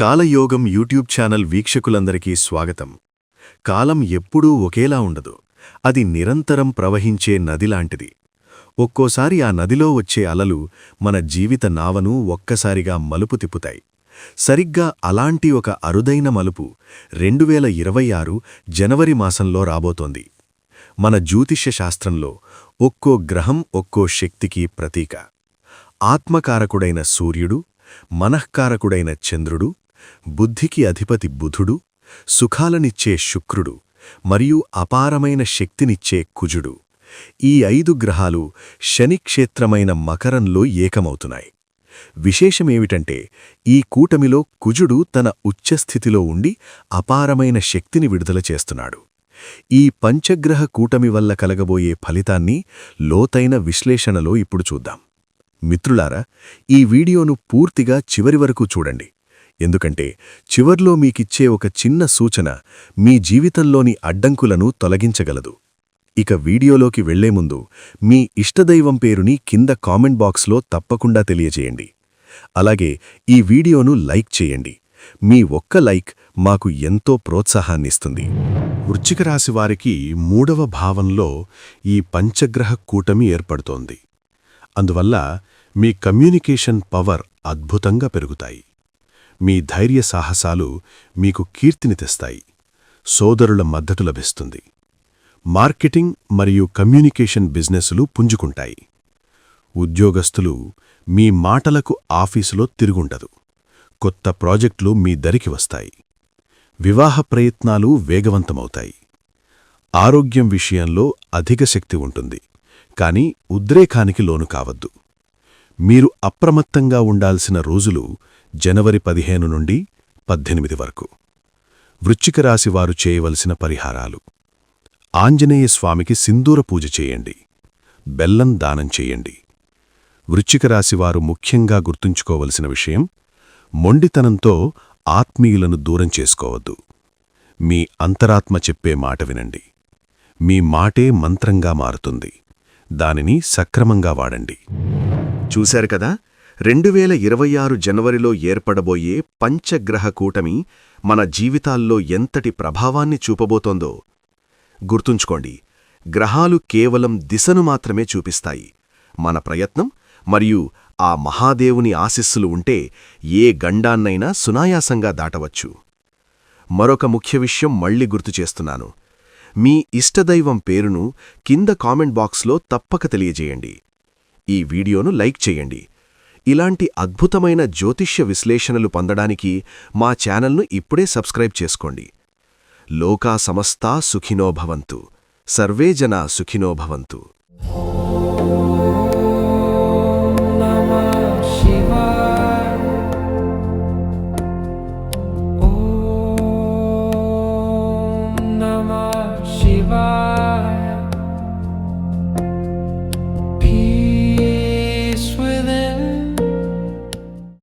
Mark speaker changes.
Speaker 1: కాలయోగం YouTube channel వీక్షకులందరికీ స్వాగతం. కాలం ఎప్పుడూ ఒకేలా ఉండదు. అది నిరంతరం ప్రవహించే నదిలాంటిది. ఒక్కోసారి ఆ నదిలో వచ్చే అలలు మన జీవిత నావను ఒక్కసారిగా మలుపు తిప్పుతాయి. సరిగ్గా అలాంటి ఒక అరుదైన మలుపు రెండువేల ఇరవై ఆరు జనవరి మాసంలో రాబోతోంది. మన జ్యోతిష్య శాస్త్రంలో ఒక్కో గ్రహం ఒక్కో శక్తికి ప్రతీక. ఆత్మకారకుడైన సూర్యుడు మనఃకారకుడైన చంద్రుడు బుద్ధికి అధిపతి బుధుడు సుఖాలనిచ్చే శుక్రుడు మరియు అపారమైన శక్తినిచ్చే కుజుడు. ఈ ఐదు గ్రహాలు శనిక్షేత్రమైన మకరంలో ఏకమవుతున్నాయి. విశేషమేమిటంటే ఈ కూటమిలో కుజుడు తన ఉచ్చస్థితిలో ఉండి అపారమైన శక్తిని విడుదల చేస్తున్నాడు. ఈ పంచగ్రహ కూటమి వల్ల కలగబోయే ఫలితాన్ని లోతైన విశ్లేషణలో ఇప్పుడు చూద్దాం. మిత్రులారా ఈ వీడియోను పూర్తిగా చివరి వరకు చూడండి. ఎందుకంటే చివర్లో మీకిచ్చే ఒక చిన్న సూచన మీ జీవితంలోని అడ్డంకులను తొలగించగలదు. ఇక వీడియోలోకి వెళ్ళే ముందు మీ ఇష్టదైవం పేరుని కింద కామెంట్ బాక్స్లో తప్పకుండా తెలియజేయండి. అలాగే ఈ వీడియోను లైక్ చేయండి. మీ ఒక్క లైక్ మాకు ఎంతో ప్రోత్సాహాన్నిస్తుంది. వృచ్చిక రాశి వారికి మూడవ భావంలో ఈ పంచగ్రహ కూటమి ఏర్పడుతోంది. అందువల్ల మీ కమ్యూనికేషన్ పవర్ అద్భుతంగా పెరుగుతాయి. మీ ధైర్య సాహసాలు మీకు కీర్తిని తెస్తాయి. సోదరుల మద్దతు లభిస్తుంది. మార్కెటింగ్ మరియు కమ్యూనికేషన్ బిజినెస్లు పుంజుకుంటాయి. ఉద్యోగస్తులు మీ మాటలకు ఆఫీసులో తిరుగుండదు. కొత్త ప్రాజెక్టులు మీ దరికి వస్తాయి. వివాహ ప్రయత్నాలు వేగవంతమవుతాయి. ఆరోగ్యం విషయంలో అధిక శక్తి ఉంటుంది. కాని ఉద్రేకానికి లోను కావద్దు. మీరు అప్రమత్తంగా ఉండాల్సిన రోజులు జనవరి పదిహేను నుండి పద్దెనిమిది వరకు. వృచ్చిక రాశివారు చేయవలసిన పరిహారాలు. ఆంజనేయ స్వామికి సింధూర పూజ చేయండి. బెల్లం దానం చేయండి. వృచ్చిక రాశివారు ముఖ్యంగా గుర్తుంచుకోవలసిన విషయం మొండితనంతో ఆత్మీయులను దూరం చేసుకోవద్దు. మీ అంతరాత్మ చెప్పే మాట వినండి. మీ మాటే మంత్రంగా మారుతుంది. దానిని సక్రమంగా వాడండి.
Speaker 2: చూశారు కదా? రెండు వేల ఇరవై ఆరు జనవరిలో ఏర్పడబోయే పంచగ్రహ కూటమి మన జీవితాల్లో ఎంతటి ప్రభావాన్ని చూపబోతోందో. గుర్తుంచుకోండి గ్రహాలు కేవలం దిశను మాత్రమే చూపిస్తాయి. మన ప్రయత్నం మరియు ఆ మహాదేవుని ఆశిస్సులు ఉంటే ఏ గండాన్నైనా సునాయాసంగా దాటవచ్చు. మరొక ముఖ్య విషయం మళ్ళీ గుర్తు చేస్తున్నాను. మీ ఇష్టదైవం పేరును కింద కామెంట్ బాక్స్లో తప్పక తెలియజేయండి. ఈ వీడియోను లైక్ చేయండి. ఇలాంటి అద్భుతమైన జ్యోతిష్య విశ్లేషణలు పొందడానికి మా ఛానల్ను ఇప్పుడే సబ్స్క్రైబ్ చేసుకోండి. లోకా సమస్తా సుఖినో భవంతు. సర్వే జనా సుఖినో భవంతు.